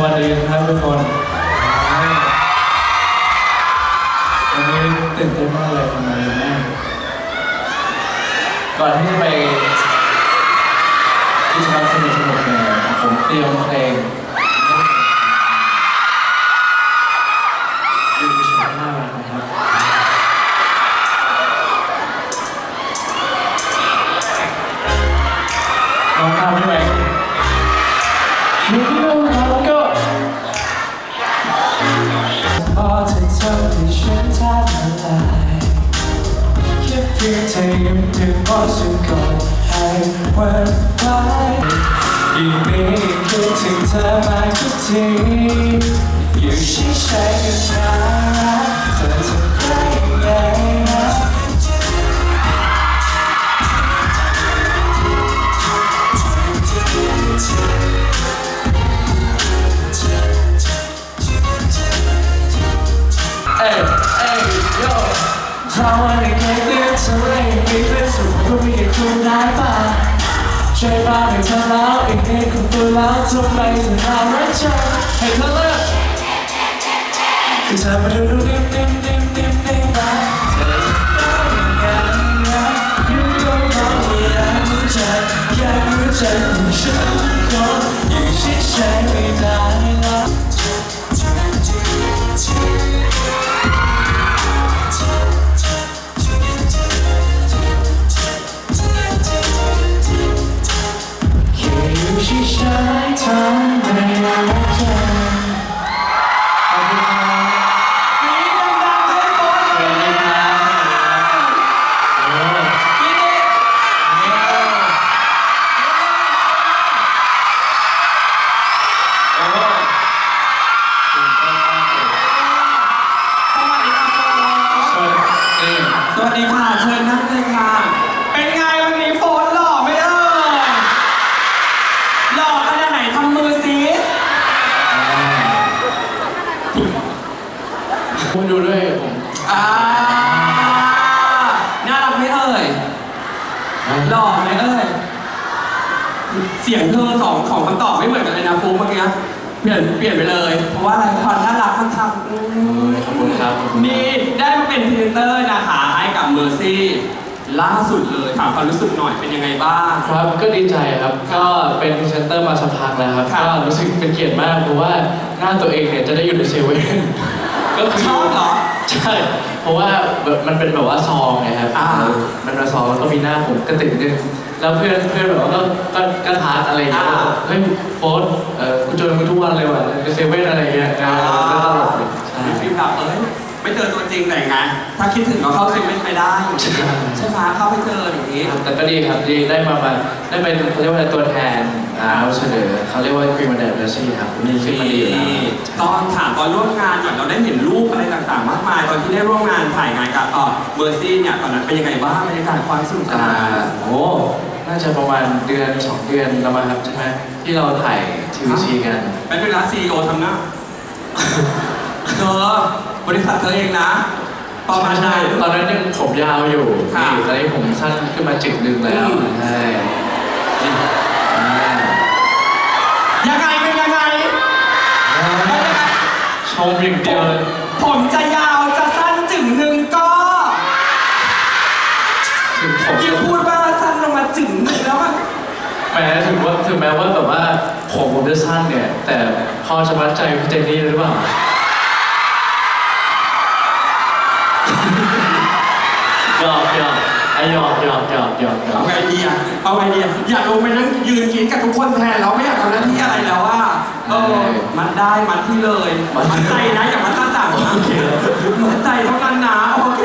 สวัสดีครับทุกคนวันนี้ตื่นเต้นมากเลยทำไมแม่ก่อนที่จะไปที่จะรับสนุกสนุกเนี่ยผมเตรียมเพลง ธอยังถึงพอฉันกอดให้วันไว้ยิ่งมีคิดถึงเธอมากทุกทีอยู่เฉยๆกัน่ารักเธอทำได้ยังไง me, we can cool night by. ช่วยบ้าให้เธอแล้วอีกนิดของตัวแล้วทุกไปถึงหารักเธอให้เธอเลิกคือเธอมาดูดูนิ่มนิ่มนิ่มนิ่มนิ่มนะเธอจะได้ยังไงนะ You don't know what I do ใจอยากรู้ใจของฉันก่อนยู่เฉยๆไม่ได้ คุณดูด้วยผมอ่าน่ารักไหมเอ่ยหล่อไหมเอ่ยเสียงเธอสองของคำตอบไม่เหมือนกันเลยนะฟูเมื่อกี้เปลี่ยนเปลี่ยนไปเลย เพราะว่าอะไรความน่ารักมันทำอืมขอบคุณครับขอบคุณนี่ได้มาเป็นพรีเซนเตอร์นะคะให้กับเมอร์ซี่ล่าสุดเลยถามความรู้สึกหน่อยเป็นยังไงบ้าง ครับก็ดีใจครับก็เป็นพรีเซนเตอร์มาสักพักแล้วครับครับก็รู้สึกเป็นเกียรติมากเพราะว่าหน้าตัวเองเนี่ยจะได้อยู่ในเซเว่น ก็คือชอบเหรอ ใช่ เพราะว่าแบบมันเป็นแบบว่าซองไงครับอ่ามันเป็นซองแล้วก็มีหน้าผมก็ติดนึงแล้วเพื่อนเพื่อนแบบว่าก็ก็ก็ทักอะไรอย่างเงี้ยอ่า เฮ้ยโฟนเออกูเจอมึงทุกวันเลยว่ะในเซเว่นอะไรอย่างเงี้ยนะก็ตลกดีใช่มีฟิลแบบเอ้ยไม่ เจอตัวจริงแต่ไงถ้าคิดถึงก็เข้าเซเว่นไปได้ใช่ใช่ไหมเข้าไปเจออย่างนี้ แต่ก็ดีครับดีได้มามาได้เป็นเขาเรียกว่าอะไรตัวแทนอ่าเราเสนอเขาเรียกว่าครีมแดนเดอร์ซี่ครับมีขึ้นมาดีอยู่แล้ว ตอนถามตอนร่วมงานก่อนเราได้เห็นรูปอะไรต่างๆ มากมายตอนที่ได้ร่วมงานถ่ายงานกับต่อเมอร์ซี่เนี่ยตอนนั้นเป็นยังไงบ้างบรรยากาศความสนุกสอ่านาน โอ้น่าจะประมาณเดือนสองเดือนแล้วมาครับใช่ไหมที่เราถ่ายทีวีซีกันเป็นเวลาซีโอทำหน้า เธอ บริษัทเธอเองนะประมาณใช่นั้น ตอนนั้นยังผมยาวอยู่ค่ะนี่ตอนนี้ผมสั้นขึ้นมาจิกหนึ่งแล้วอืม ใช่นี่อ่ายังไงเป็นยังไงเป็นยังไง ชมอย่างเดียวเลยผมจะยาวจะสั้นจึงหนึ่งก็ถึงผมยิ่งพูดว่าสั้นลงมาจึงหนึ่งแล้วมันแม้ถึงว่าถึงแม้ว่าแบบว่าผมผมจะสั้นเนี่ย แต่พอจะมัดใจพี่เจนนี่หรือเปล่า ยอกหยอกหยอกหยอเอากไงดีอะเอาไงดีอะอยากลงไปนั่งยืนกินกับทุกคนแทนแล้วไม่อยากทำหน้าที่อะไรแล้วว่าเออมันได้มัดที่เลยมัดใจนะอย่ามัดตาต่างนะมัดใจเท่านั้นนะโอเค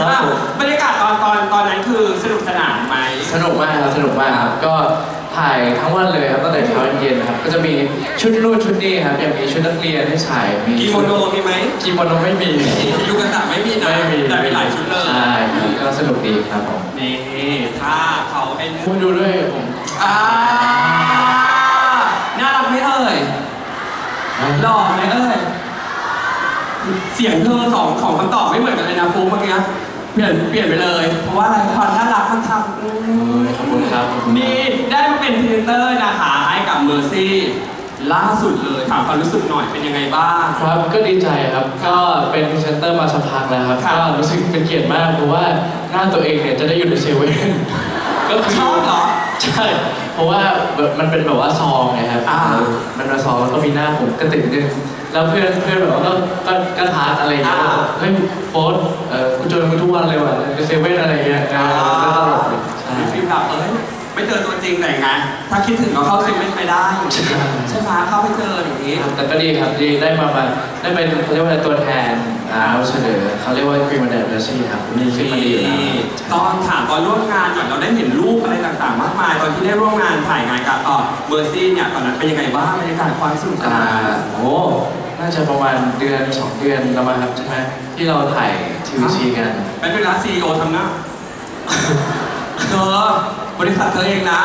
อะบรรยากาศตอนตอนตอนนั้นคือสนุกสนานไหมสนุกมากครับสนุกมากครับก็ ถ่ายทั้งวันเลยครับตั้งแต่เช้าจนเย็นครับก็จะมีชุดนู่นชุดนี่ครับยังมีชุดนักเรียนให้ถ่ายมีกิโมโนมีไหมกิโมโนไม่มียูกันตะไม่มีนะไม่มีแต่มีหลายชุดเลยใช่ครับก็สนุกดีครับผมนี่ถ้าเขาให้เลืคุอกณดูด้วยผมอ่าน่ารักไหมเอ่ยหล่อไหมเอ่ยเสียงเธอสองของคำตอบไม่เหมือนกันเลยนะฟูเมื่อกี้เปลี่ยนเปลี่ยนไปเลย เพราะว่าอะไรความน่ารักมันทำอืมขอบคุณครับขอบคุณครับนี่ได้มาเป็นพรีเซนเตอร์นะคะให้กับเมอร์ซี่ล่าสุดเลยถามความรู้สึกหน่อยเป็นยังไงบ้าง ครับก็ดีใจครับ ก็เป็นพรีเซนเตอร์มาสักพักแล้วครับ ครับ ก็รู้สึกเป็นเกียรติมาก เพราะว่าหน้าตัวเองเนี่ยจะได้อยู่ในเซเว่นก็คือชอบเหรอ ใช่ เพราะว่าแบบมันเป็นแบบว่าซองไงครับ อ่า มันเป็นซองแล้วก็มีหน้าผมก็ติดนึง แล้วเพื่อนเพื่อนแบบว่าก็ก็ก็ทักอะไรอย่างเงี้ยอ่า เฮ้ยโฟนเออกูเจอมึงทุกวันเลยว่ะในเซเว่นอะไรเงี้ยนะก็ตลกดีใช่มีฟิลแบบเอ้ย ไม่เจอตัวจริงแต่ยังไงถ้าคิดถึงก็เข้าเซเว่นไปได้ใช่ใช่ไหมเข้าไปเจออย่างนี้ แต่ก็ดีครับดีได้มามาได้เป็นเขาเรียกว่าอะไรตัวแทนอ่าเราเสนอเขาเรียกว่าครีมแดดเบอร์ซี่ครับนี่ขึ้นมาดีอยู่แล้ว ตอนถามตอนร่วมงานก่อนเราได้เห็นรูปอะไรต่างๆ มากมาย ตอนที่ได้ร่วมงานถ่ายงานกับเออเมอร์ซี่เนี่ยตอนนั้นเป็นยังไงบ้างบรรยากาศความสนุกสอ่านานโอ้น่าจะประมาณเดือนสองเดือนแล้วมั้งครับใช่ไหมที่เราถ่ายทีวีซีกัน เป็นเวลาซีโอทำหน้าเธอ บริษัทเธอเองนะ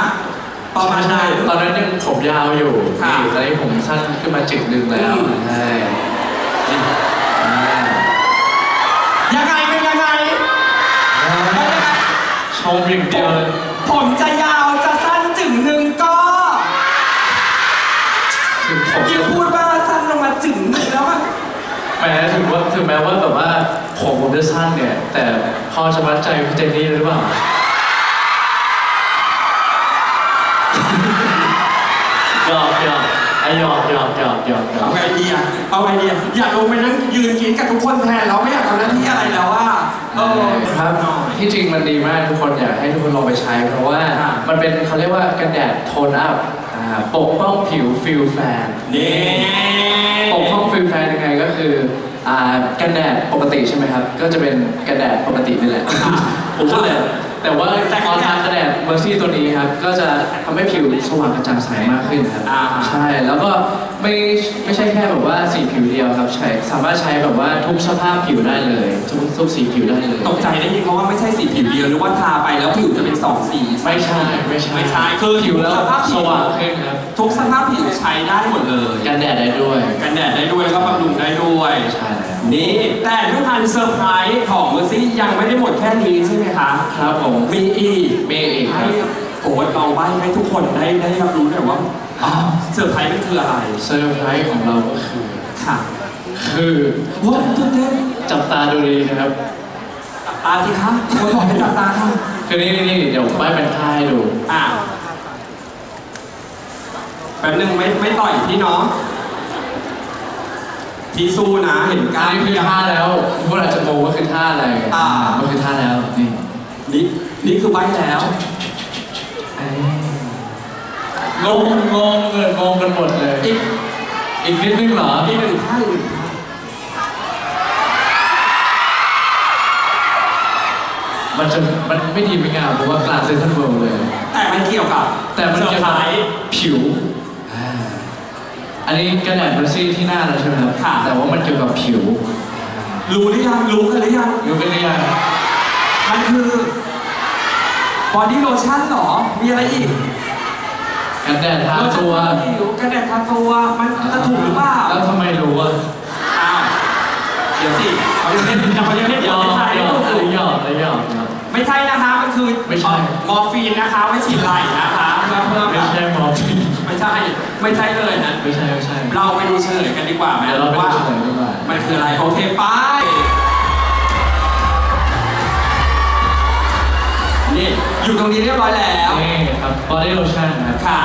ประมาณไหน ตอนนั้นยังผมยาวอยู่ค่ะ นี่ตอนนี้ผมสั้นขึ้นมาจิกหนึ่งแล้วอืมใช่นี่อ่ายังไงเป็นยังไงเป็นยังไงชมอย่างเดียวเลยผมจะยาวจะสั้นจึงหนึ่งก็ถึงผมยิ่งพูดว่าสั้นลงมาจึงหนึ่งแล้วมัน แม้ถึงว่าถึงแม้ว่าแบบว่าผมผมจะสั้นเนี่ย แต่พอจะมัดใจพี่เจนนี่หรือเปล่า เอาไงดีอะอยากลงไปนั่งยืนกินกับทุกคนแทนเราไม่อยากทำหน้าที่อะไรแล้วว่าเออ ครับที่จริงมันดีมากทุกคนอยากให้ทุกคนลองไปใช้ เพราะว่าครับมันเป็นเขาเรียกว่ากันแดดโทนอัพอ่าปกป้องผิวฟิลแฟนนี่ ปกป้องฟิลแฟนยังไงก็คืออ่ากันแดดปกติใช่ไหมครับ ก็จะเป็นกันแดดปกตินี่แหละ ผมพูดเลย แต่ว่าพอทากันแดดเมอร์ซี่ตัวนี้ครับ ก็จะทำให้ผิวสว่างกระจ่างใสมากขึ้นครับอ่า ใช่ แล้วก็ไม่ไม่ใช่แค่แบบว่าสีผิวเดียวครับ ใช้สามารถใช้แบบว่าทุกสภาพผิวได้เลย ทุกทุกสีผิวได้เลย ตกใจได้ยินเพราะว่าไม่ใช่สีผิวเดียวหรือว่าทาไปแล้วผิวจะเป็นสองสีไม่ใช่ ไม่ใช่ไม่ใช่คือผิวแล้วสภาพผิสวว่างขึ้นครับ ทุกสภาพผิวใช้ได้หมดเลย กันแดดได้ด้วย กันแดดได้ด้วยแล้วก็บำรุงได้ด้วย ใช่แล้ว นี่แต่ด้วยพันเซอร์ไพรส์ของเมอร์ซี่ยังไม่ได้หมดแค่นี้ใช่ไหมคะครับผมมีอีกมีอีกคให้รับโอ้ยลองใบให้ทุกคนได้ได้รับรู้หน่อยว่าอ๋อเซอร์ไพรส์มันคืออะไรเซอร์ไพรส์ของเราก็คือ ค่ะคือว้าวตื่นเต้นจับตาดูดีนะครับ จับตาสิคะคนบอกให้จับตาค่ะคือนี่นี่นี่เดี๋ยวป้ายเป็นท่าให้ดู อะแป๊บนึงไม่ไม่ต่อยพี่เนาะ พี่สู้นะเห็นกอัล้านรนี้คือท่าแล้วทุกคนอาจจะงงว่าคือท่าอะไรอ่ามันคือท่าแล้วนี่นี่นี่คือใบแล้วเอ้ยงงงงเงินงงกันหมดเลย อีกอีกนิดนึงเหรออีกหนึ่งท่าอีกหนึ่งท่ามันจะมันไม่ดีไม่งามเพราะว่ากลางเซนทรัลเวิลด์เลย แต่มันเกี่ยวกับแต่มันเซอเกี่ยวร์ไพกับรส์ ผิวอ่า อันนี้กระดาษเบอร์ซี่ที่หน้าเราใช่ไหมครับค่ะ แต่ว่ามันเกี่ยวกับผิวรู้หรือยังรู้กันหรือยังรู้กันหรือยังมันคือบอดี้โลชั่นเหรอ มีอะไรอีกกันแดดทาตัวโลชั่นผิวกันแดดทาตัวมันจะถูกหรือเปล่าแล้วทำไมรู้อะอ้าวเดี๋ยวสิเขายังเล่นเขายังเล่นหยยออกหไทยยอกถูกหยอกหยอกหยอกไม่ใช่นะคะมันคือไม่ใช่มอร์ฟีนนะคะไว้ฉีดไหล่นะคะเพื่อเพื่อไม่ใช่หมอผีไม่ ใช่ ไม่ใช่เลยนะ ไม่ใช่ไม่ใช่เราไปดูเฉลยกันดีกว่าไหมเดี๋ยวเราไปว่า ดูเฉลยดีกว่ามันคืออะไรโอเคไป นี่ อยู่ตรงนี้เรียบร้อยแล้ว นี่ครับ body lotion นะครับ ค่ะ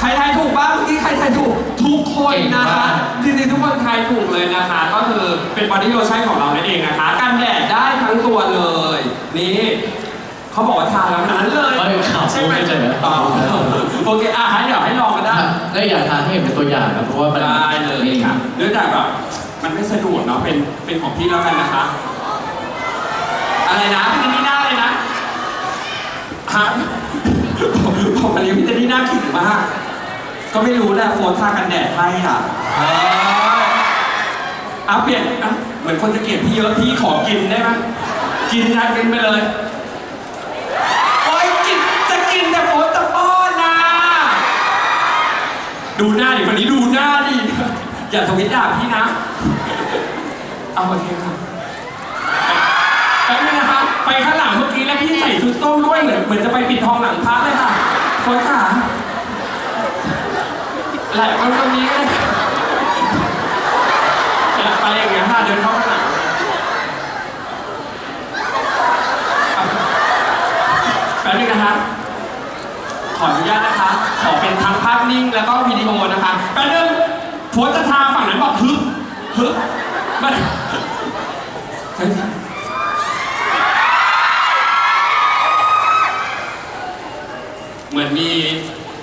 ใครทายถูกบ้างเมื่อกี้ใครทายถูกทุกคนนะเก่งคะมากจริงๆทุกคนทายถูกเลยนะคะ ก็คือเป็นบอดี้โลชั่นของเรานั่นเองนะคะกันแดดได้ทั้งตัวเลย นี่เขาบอกว่าทาแล้วนั้นเลยเอ้ยข่าวใช่ไหมไม่ใช่เหรอ อ๋อโอเคอะให้ ได้ได้อยากทานให้เห็นเป็นตัวอย่างครับเพราะว่ามันได้เลยค่ะด้วยแต่แบบมันไม่สะดวกเนาะเป็นเป็นของพี่แล้วกันนะคะ อะไรนะพี่เจนนี่หน้าเลยนะฮะผมผมอันนี้พี่เจนนี่หน้าขิงมาก ก็ไม่รู้แหละโฟนทากันแดดให้อะเอออะเปลี่ยนอะเหมือนคนจะเกลียดพี่เยอะพี่ขอกินได้ไหมกินนะกินไปเลยโอ๊ยกินจะกินแต่โฟนจะป้อนนะ ดูหน้าดิวันนี้ดูหน้าดิอย่าทวิตด่าพี่นะ เอาโอเคค่ะแป๊บนึงนะคะ ไปข้างหลังเมื่อกี้แล้วพี่ใส่ชุดส้มด้วยเหมือนเหมือนจะไปปิดทองหลังพระเลยค่ะโค้ชค่ะแหลายคนตรงนี้ก็ได้ไปอย่างเงี้ยค่ะเดินเข้าข้างหลังแป๊บนึงนะคะขออนุญาตนะ นิ่งแล้วก็วิดีโอนะคะแป๊บนึงโพสจะทาฝั่งนั้นบอกฮึบฮึบมันเฮ้ยเหมือนมี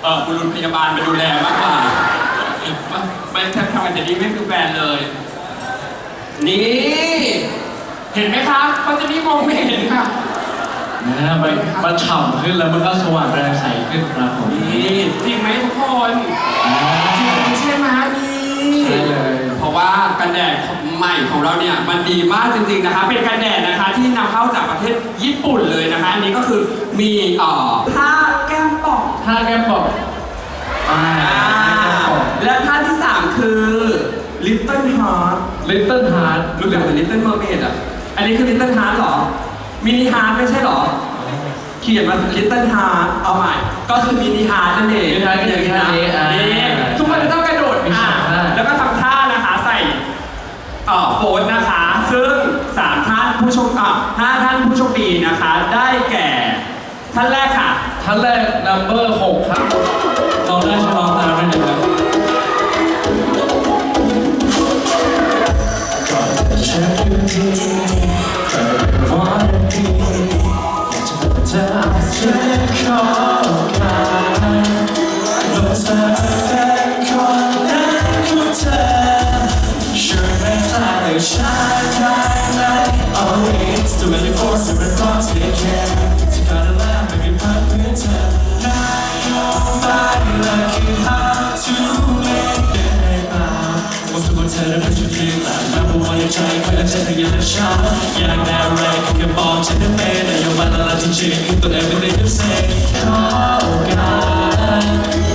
เออบุรุษพยาบาลมาดูแลมากกว่าไม่ไม่แทบทำอันจะดีไม่คือแฟนเลย นี่ เห็นไหมคะมันจะนี่มองไม่เห็นค่ะ นะมันมันฉ่ำขึ้นแล้วมันก็สว่างแรงใสขึ้นครับผมนี่จริงไหมทุกคนจริงใช่ไหมนี่ใช่เลย เพราะว่ากันแดดใหม่ของเราเนี่ยมันดีมากจริงๆนะคะ เป็นกันแดดนะคะที่นำเข้าจากประเทศญี่ปุ่นเลยนะคะอันนี้ก็คือมีเอ่อผ้าแก้มป่องถ้าแก้มบอกอ่าและท่าที่ 3 คือ Little Heart ลิตเติ้ลฮาร์ดรู้จักแต่ Little Mermaid อะ อันนี้คือ Little Heart เหรอ มินิ Heart ไม่ใช่เหรอ เขียนมา Little Heart เอาใหม่ ก็คือมินิ Heart นั่นเองมินิฮาร์ดก็อย่างนี้นะอ่านี่ทุกคนจะต้องกระโดดมีอะสามท่า แล้วก็ทำท่านะคะใส่เอ่อโฟนนะคะ ซึ่งสามท่านผู้โชมอะห้าท่านผู้โชคดีนะคะ ได้แก่ ท่านแรกค่ะ ท่านแรก number หกครับลองได้ใช่ลองตามได้เลยครับก่อนจะเช็คดูดีก่อนจะ วันดี ชาอยากแนวแรคุณกับบอกฉันนั้นเป็นนโยบายตลาดจริงๆตัวเองก็ได้ทุกเซ็กขอโกาส